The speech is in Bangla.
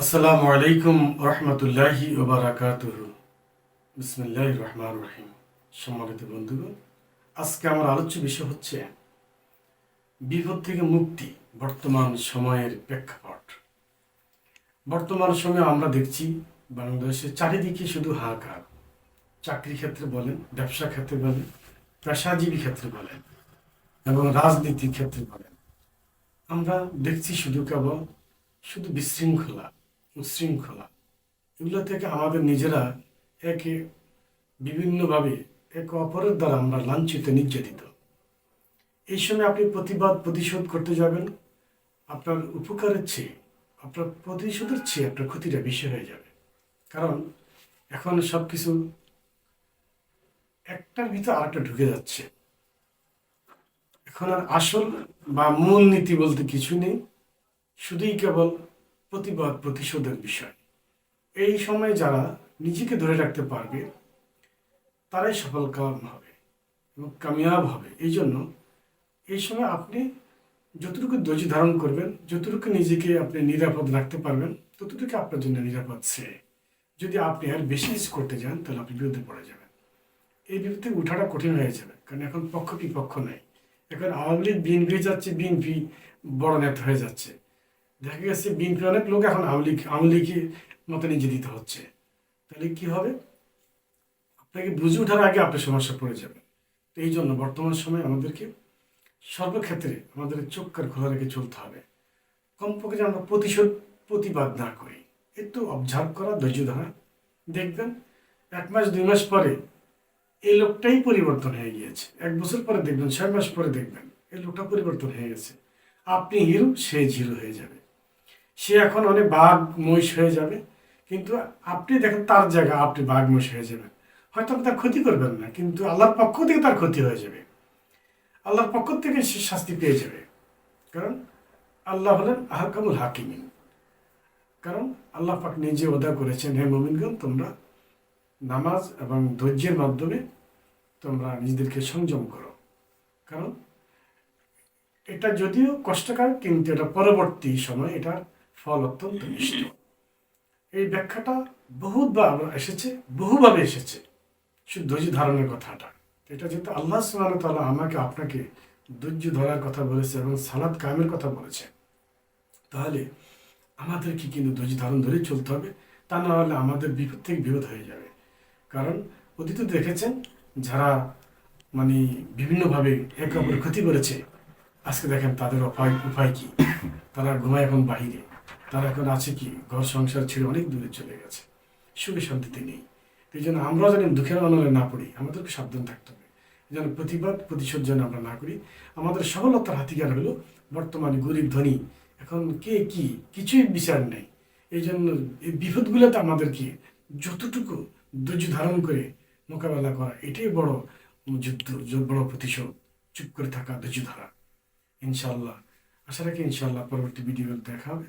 আসসালামু আলাইকুম রহমতুল্লাহি বিসমিল্লাহ রহমান রহিম। সম্মানিত বন্ধুগণ, আজকে আমার আলোচ্য বিষয় হচ্ছে বিপদ থেকে মুক্তি বর্তমান সময়ের প্রেক্ষাপট। বর্তমান সময়ে আমরা দেখছি বাংলাদেশের চারিদিকে শুধু হাহাকার। চাকরি ক্ষেত্রে বলেন, ব্যবসা ক্ষেত্রে বলেন, পেশাজীবী ক্ষেত্রে বলেন, এবং রাজনীতির ক্ষেত্রে বলেন। আমরা দেখছি শুধু কেবল, শুধু বিশৃঙ্খলা উচ্ছৃঙ্খলা এগুলো থেকে আমাদের নিজেরা একে বিভিন্নভাবে একে অপরের দ্বারা আমরা লাঞ্ছিত, নির্যাতিত। এই সময় আপনি প্রতিবাদ, প্রতিশোধ করতে যাবেন। আপনার উপকারের চেয়ে, আপনার প্রতিশোধের চেয়ে আপনার ক্ষতিটা বেশি হয়ে যাবে। কারণ এখন সব কিছু একটার ভিতর আরেকটা ঢুকে যাচ্ছে। এখন আর আসল বা মূল নীতি বলতে কিছু নেই। শুধুই কেবল প্রতিবাদ প্রতিশোধের বিষয়। এই সময় যারা নিজেকে ধরে রাখতে পারবে, তারাই সফল কাম হবে এবং কামিয়াব হবে। এই জন্য এই সময় আপনি যতটুকু ধৈর্য ধারণ করবেন, যতটুকু নিজেকে আপনি নিরাপদ রাখতে পারবেন, ততটুকু আপনার জন্য নিরাপদ সে। যদি আপনি আর বেশি কিছু করতে যান, তাহলে আপনি বিরুদ্ধে পড়ে যাবেন। এই বিরুদ্ধে উঠাটা কঠিন হয়ে যাবে, কারণ এখন পক্ষ বিপক্ষ নেই। এখন আওয়ামী লীগ, বিএনপি যাচ্ছে, বিএনপি বড় নেতা হয়ে যাচ্ছে। দেখা গেছে বিএনপি অনেক লোক এখন আওয়ামী আওয়ামী মতো নির্যাতিত হচ্ছে। তাহলে কি হবে? আপনাকে বুঝে ওঠার আগে আপনি সমস্যা পড়ে যাবেন। তো এই জন্য বর্তমান সময়ে আমাদেরকে সর্বক্ষেত্রে আমাদের চোখ কার খোলা রেখে চলতে হবে। কমপক্ষে যেন আমরা প্রতিশোধ, প্রতিবাদ না করি। একটু অবজার্ভ করা, ধৈর্য ধরা। দেখবেন এক মাস, দুই মাস পরে এই লোকটাই পরিবর্তন হয়ে গিয়েছে। এক বছর পরে দেখবেন, ছয় মাস পরে দেখবেন, এই লোকটা পরিবর্তন হয়ে গেছে। আপনি হিরো, সে জিরো হয়ে যাবে। সে এখন অনেক বাঘ, মহিষ হয়ে যাবে। কিন্তু আপনি দেখেন তার জায়গা, আপনি বাঘ, মহিষ হয়ে যাবেন। হয়তো আপনি তার ক্ষতি করবেন না, কিন্তু আল্লাহর পক্ষ থেকে তার ক্ষতি হয়ে যাবে। আল্লাহর পক্ষ থেকে সে শাস্তি পেয়ে যাবে। কারণ আল্লাহ হলেন আহকামুল হাকিমিন। কারণ আল্লাহ পাক নিজে ওদা করেছেন, হে মোমিনগণ, তোমরা নামাজ এবং ধৈর্যের মাধ্যমে তোমরা নিজেদেরকে সংযম করো। কারণ এটা যদিও কষ্টকর, কিন্তু এটা পরবর্তী সময় এটার ফল অত্যন্ত মিষ্ট। এই ব্যাখ্যাটা বহুবার এসেছে, বহুভাবে এসেছে। শুধু ধারণের কথাটা। এটা যেহেতু আল্লাহ সুবহানাহু ওয়া তাআলা আমাকে আপনাকে ধৈর্য ধরার কথা বলেছে এবং সালাদ কায়েমের কথা বলেছে। তাহলে আমাদেরকে কিন্তু ধৈর্য ধারণ ধরে চলতে হবে। তা না হলে আমাদের বিপদ থেকে বিপদ হয়ে যাবে। কারণ অতীতে দেখেছেন, যারা মানে বিভিন্নভাবে একে অপরের ক্ষতি করেছে, আজকে দেখেন তাদের উপায় উপায় কি? তারা ঘুমায় এখন বাহিরে। তারা এখন আছে কি? ঘর সংসার ছেড়ে অনেক দূরে চলে গেছে। সুখে শান্তিতে নেই। এই জন্য আমরাও যেন দুঃখের অনলে না পড়ি, আমাদেরকে সাবধান থাকতে হবে। যেন প্রতিবাদ, প্রতিশোধ যেন আমরা না করি। আমাদের সফলতার হাতিয়ার হলো বর্তমানে গরিব ধনী। এখন কে কি? কিছুই বিচার নেই। এই জন্য এই বিপদগুলোতে আমাদেরকে যতটুকু ধৈর্য ধারণ করে মোকাবেলা করা, এটাই বড় যুদ্ধ বড় প্রতিশোধ। চুপ করে থাকা ধৈর্য ধরা ইনশাল্লাহ আশা রাখি ইনশাল্লাহ পরবর্তী ভিডিও দেখা হবে।